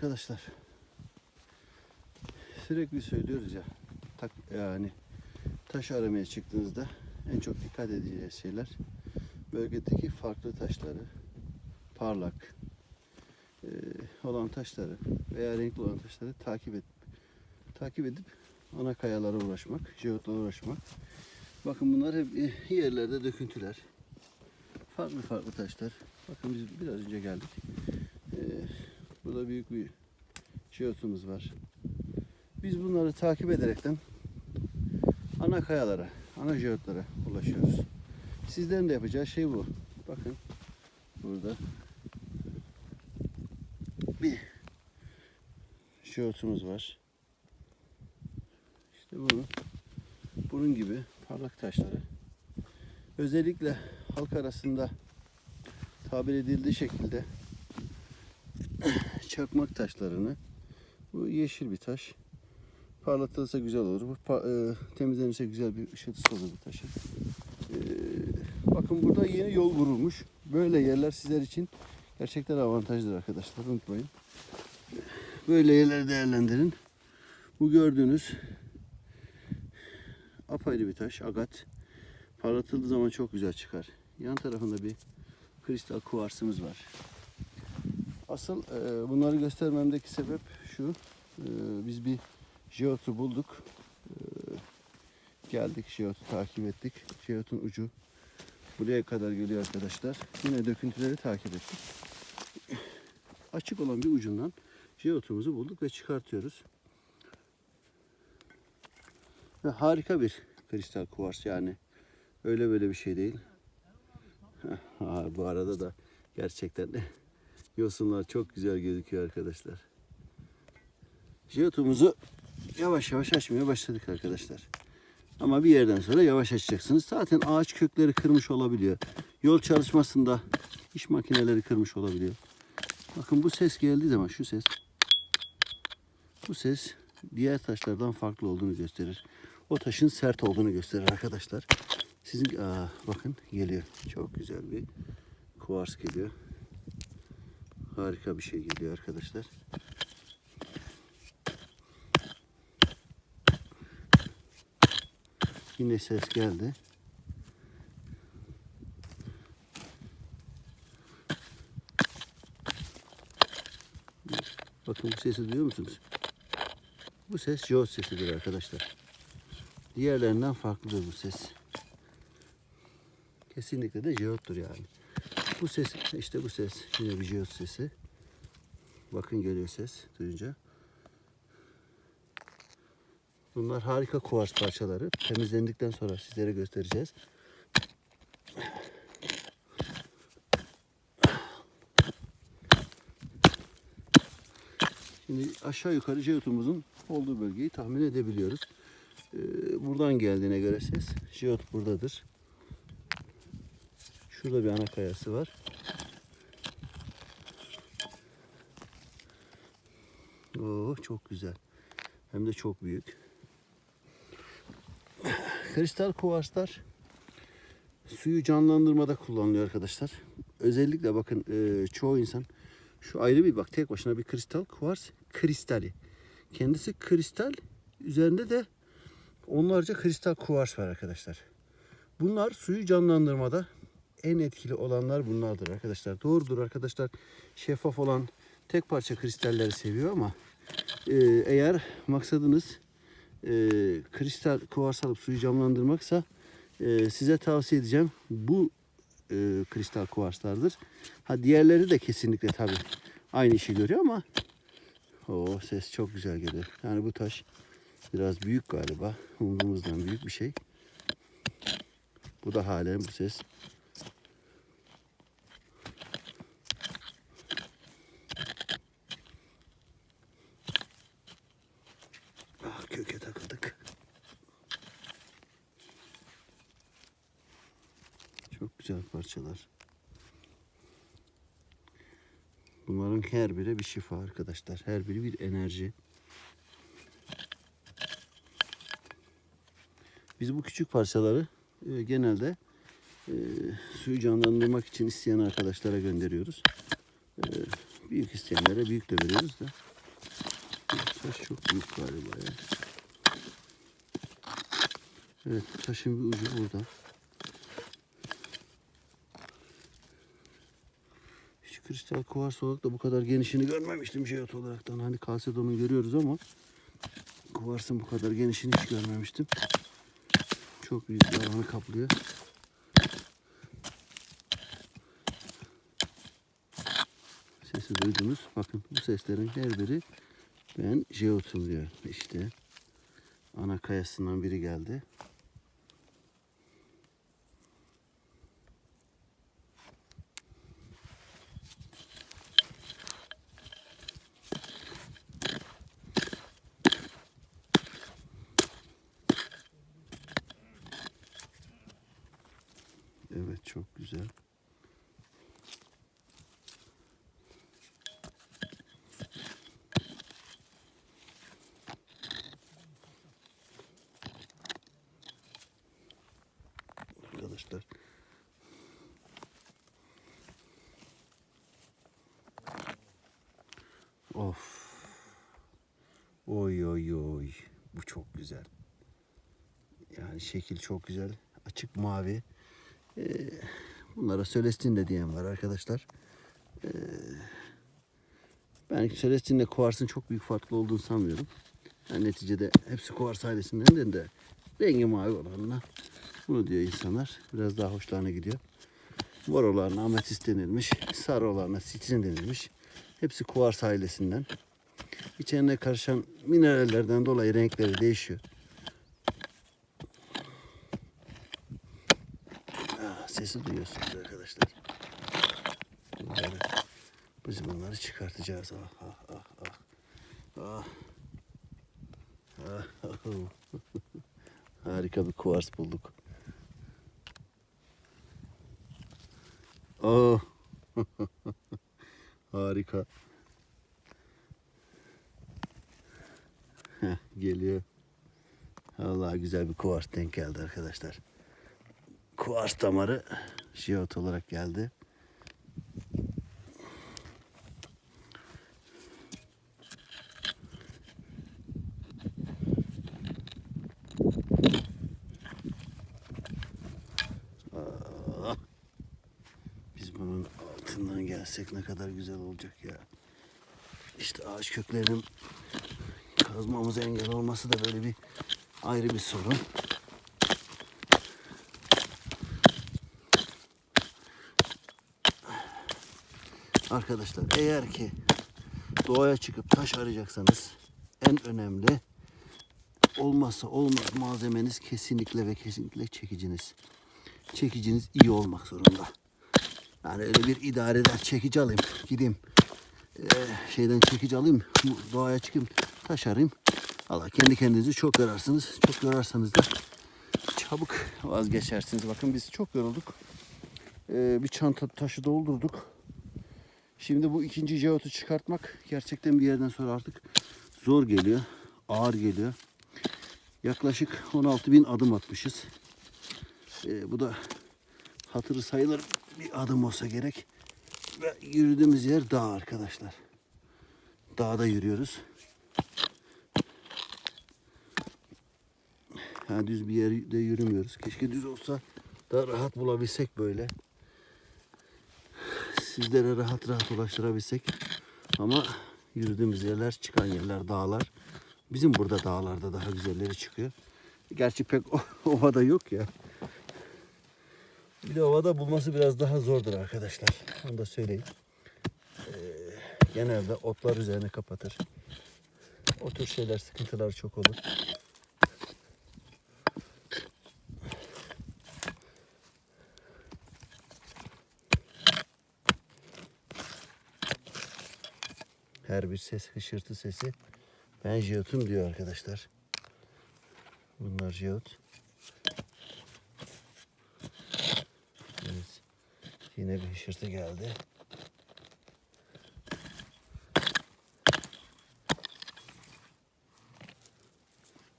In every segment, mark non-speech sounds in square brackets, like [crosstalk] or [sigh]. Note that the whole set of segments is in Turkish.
Arkadaşlar sürekli söylüyoruz ya tak, yani taş aramaya çıktığınızda en çok dikkat edeceğiniz şeyler bölgedeki farklı taşları parlak e, olan taşları veya renkli olan taşları takip et takip edip ana kayalara uğraşmak, jeotlara uğraşmak. Bakın bunlar hep e, yerlerde döküntüler. Farklı farklı taşlar. Bakın biz biraz önce geldik. Ee, burada büyük bir jeotumuz var. Biz bunları takip ederekten ana kayalara, ana jeotlara ulaşıyoruz. Sizlerin de yapacağı şey bu. Bakın burada bir jeotumuz var. İşte bunu bunun gibi parlak taşları özellikle halk arasında tabir edildiği şekilde çakmak taşlarını bu yeşil bir taş parlatılırsa güzel olur. Bu e, temizlenirse güzel bir ışıltısı olur bu taşın. E, bakın burada yeni yol vurulmuş. Böyle yerler sizler için gerçekten avantajlıdır arkadaşlar. Unutmayın. Böyle yerleri değerlendirin. Bu gördüğünüz apayrı bir taş. Agat. Parlatıldığı zaman çok güzel çıkar. Yan tarafında bir kristal kuvarsımız var. Asıl e, bunları göstermemdeki sebep şu. E, biz bir jeotu bulduk. E, geldik jeotu takip ettik. Jeotun ucu buraya kadar geliyor arkadaşlar. Yine döküntüleri takip ettik. Açık olan bir ucundan jeotumuzu bulduk ve çıkartıyoruz. Ve harika bir kristal kuvars yani. Öyle böyle bir şey değil. Bu arada da gerçekten yosunlar çok güzel gözüküyor arkadaşlar. Jeotumuzu yavaş yavaş açmaya başladık arkadaşlar. Ama bir yerden sonra yavaş açacaksınız. Zaten ağaç kökleri kırmış olabiliyor. Yol çalışmasında iş makineleri kırmış olabiliyor. Bakın bu ses geldiği zaman şu ses bu ses diğer taşlardan farklı olduğunu gösterir. O taşın sert olduğunu gösterir arkadaşlar. Sizin aa, bakın geliyor. Çok güzel bir kuvars geliyor. Harika bir şey geliyor arkadaşlar. Yine ses geldi. Bakın bu sesi duyuyor musunuz? Bu ses jeot sesidir arkadaşlar. Diğerlerinden farklıdır bu ses. Kesinlikle de jeottur yani. Bu ses işte bu ses yine bir jeot sesi. Bakın geliyor ses duyunca. Bunlar harika kuvars parçaları. Temizlendikten sonra sizlere göstereceğiz. Şimdi aşağı yukarı jeotumuzun olduğu bölgeyi tahmin edebiliyoruz. Ee, buradan geldiğine göre ses. Jeot buradadır. Şurada bir ana kayası var. Oo, çok güzel. Hem de çok büyük. Kristal kuvarslar suyu canlandırmada kullanılıyor arkadaşlar. Özellikle bakın e, çoğu insan şu ayrı bir bak tek başına bir kristal kuvars kristali. Kendisi kristal üzerinde de onlarca kristal kuvars var arkadaşlar. Bunlar suyu canlandırmada en etkili olanlar bunlardır arkadaşlar. Doğrudur arkadaşlar. Şeffaf olan tek parça kristalleri seviyor ama e, eğer maksadınız e, kristal kuvars alıp suyu camlandırmaksa e, size tavsiye edeceğim bu e, kristal kuvarslardır. Ha diğerleri de kesinlikle tabi aynı işi görüyor ama o ses çok güzel geliyor. Yani bu taş biraz büyük galiba. Umduğumuzdan büyük bir şey. Bu da halen bu ses. Çok güzel parçalar. Bunların her biri bir şifa arkadaşlar. Her biri bir enerji. Biz bu küçük parçaları e, genelde e, suyu canlandırmak için isteyen arkadaşlara gönderiyoruz. E, büyük isteyenlere büyük de veriyoruz da. taş çok büyük galiba ya. Evet taşın bir ucu burada. Hiç kristal kuvars olarak da bu kadar genişini görmemiştim jeot olaraktan. Hani kalsedonu görüyoruz ama kuvarsın bu kadar genişini hiç görmemiştim. Çok büyük bir alanı kaplıyor. Sesi duydunuz. Bakın bu seslerin her biri ben jeotum diyor. İşte ana kayasından biri geldi. Evet çok güzel. Arkadaşlar. Of. Oy oy oy. Bu çok güzel. Yani şekil çok güzel. Açık mavi. Ee, bunlara Celestin de diyen var arkadaşlar. Ee, ben Celestin'le Kuvars'ın çok büyük farklı olduğunu sanmıyorum. Yani neticede hepsi Kuvars ailesinden de, de rengi mavi olanla bunu diyor insanlar. Biraz daha hoşlarına gidiyor. Mor olanına ametist denilmiş. Sarı olanına sitrin denilmiş. Hepsi Kuvars ailesinden. İçerine karışan minerallerden dolayı renkleri değişiyor. Ah, sesi duyuyorsunuz arkadaşlar. Bunları, biz bunları çıkartacağız. Ah, ah, ah, ah. Ah. Ah, ah. [laughs] Harika bir kuvars bulduk. Oh. Harika. Heh, geliyor. Allah güzel bir kuvars denk geldi arkadaşlar. Kuvars damarı jeot olarak geldi. Aa, Biz bunun altından gelsek ne kadar güzel olacak ya. İşte ağaç köklerinin kazmamıza engel olması da böyle bir ayrı bir sorun. Arkadaşlar eğer ki doğaya çıkıp taş arayacaksanız en önemli olmazsa olmaz malzemeniz kesinlikle ve kesinlikle çekiciniz. Çekiciniz iyi olmak zorunda. Yani öyle bir idare eder çekici alayım gideyim eee, şeyden çekici alayım doğaya çıkayım taş arayayım. Allah kendi kendinizi çok yorarsınız. Çok yorarsanız da çabuk vazgeçersiniz. Bakın biz çok yorulduk. Eee, bir çanta taşı doldurduk. Şimdi bu ikinci jeotu çıkartmak gerçekten bir yerden sonra artık zor geliyor. Ağır geliyor. Yaklaşık 16 bin adım atmışız. Ee, bu da hatırı sayılır bir adım olsa gerek. Ve yürüdüğümüz yer dağ arkadaşlar. Dağda yürüyoruz. Ha, düz bir yerde yürümüyoruz. Keşke düz olsa da rahat bulabilsek böyle sizlere rahat rahat ulaştırabilsek. Ama yürüdüğümüz yerler, çıkan yerler, dağlar. Bizim burada dağlarda daha güzelleri çıkıyor. Gerçi pek [laughs] ovada yok ya. Bir de ovada bulması biraz daha zordur arkadaşlar. Onu da söyleyeyim. Ee, genelde otlar üzerine kapatır. O tür şeyler, sıkıntılar çok olur. Her bir ses, hışırtı sesi. Ben jeotum diyor arkadaşlar. Bunlar jeot. yine bir hışırtı geldi.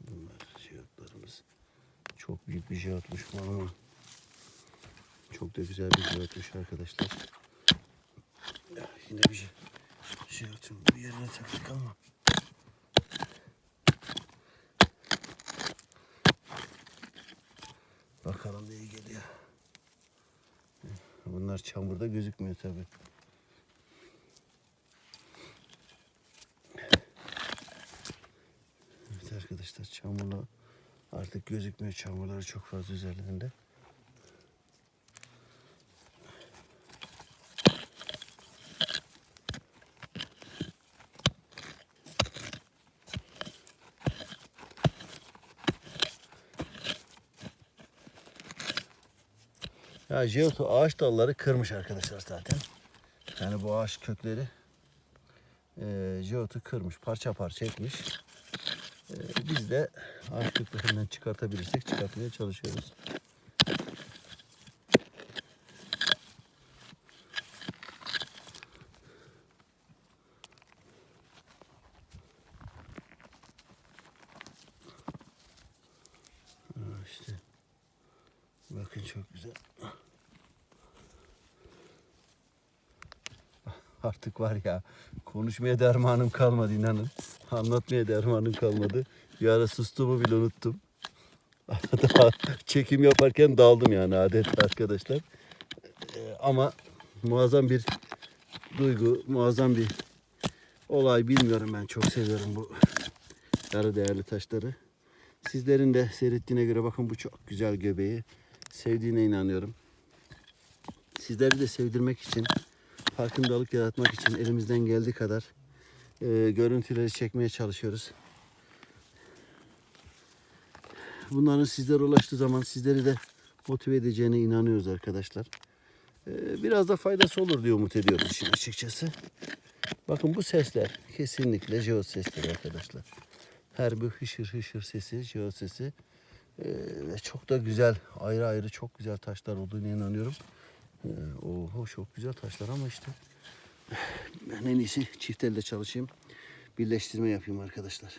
Bunlar jiratlarımız. Çok büyük bir jiratmış bu ama. Çok da güzel bir jiratmış arkadaşlar. Ya yine bir jiratın bu yerine taktık ama. Bakalım ne geliyor. Bunlar çamurda gözükmüyor tabi. Evet arkadaşlar çamurla artık gözükmüyor çamurları çok fazla üzerlerinde. Ya jeotu ağaç dalları kırmış arkadaşlar zaten. Yani bu ağaç kökleri e, jeotu kırmış, parça parça etmiş. E, biz de ağaç köklerinden çıkartabilirsek çıkartmaya çalışıyoruz. Ha, işte. Bakın çok güzel. Artık var ya konuşmaya dermanım kalmadı inanın. Anlatmaya dermanım kalmadı. Bir ara sustuğumu bile unuttum. [laughs] Çekim yaparken daldım yani adet arkadaşlar. Ee, ama muazzam bir duygu, muazzam bir olay bilmiyorum ben çok seviyorum bu yarı değerli taşları. Sizlerin de seyrettiğine göre bakın bu çok güzel göbeği sevdiğine inanıyorum. Sizleri de sevdirmek için, farkındalık yaratmak için elimizden geldiği kadar e, görüntüleri çekmeye çalışıyoruz. Bunların sizlere ulaştığı zaman sizleri de motive edeceğine inanıyoruz arkadaşlar. E, biraz da faydası olur diye umut ediyoruz işin açıkçası. Bakın bu sesler kesinlikle jeot sesleri arkadaşlar. Her bir hışır hışır sesi, jeot sesi. Ee, çok da güzel, ayrı ayrı çok güzel taşlar olduğunu inanıyorum. Ee, oho çok güzel taşlar ama işte ben en iyisi çift elde çalışayım. Birleştirme yapayım arkadaşlar.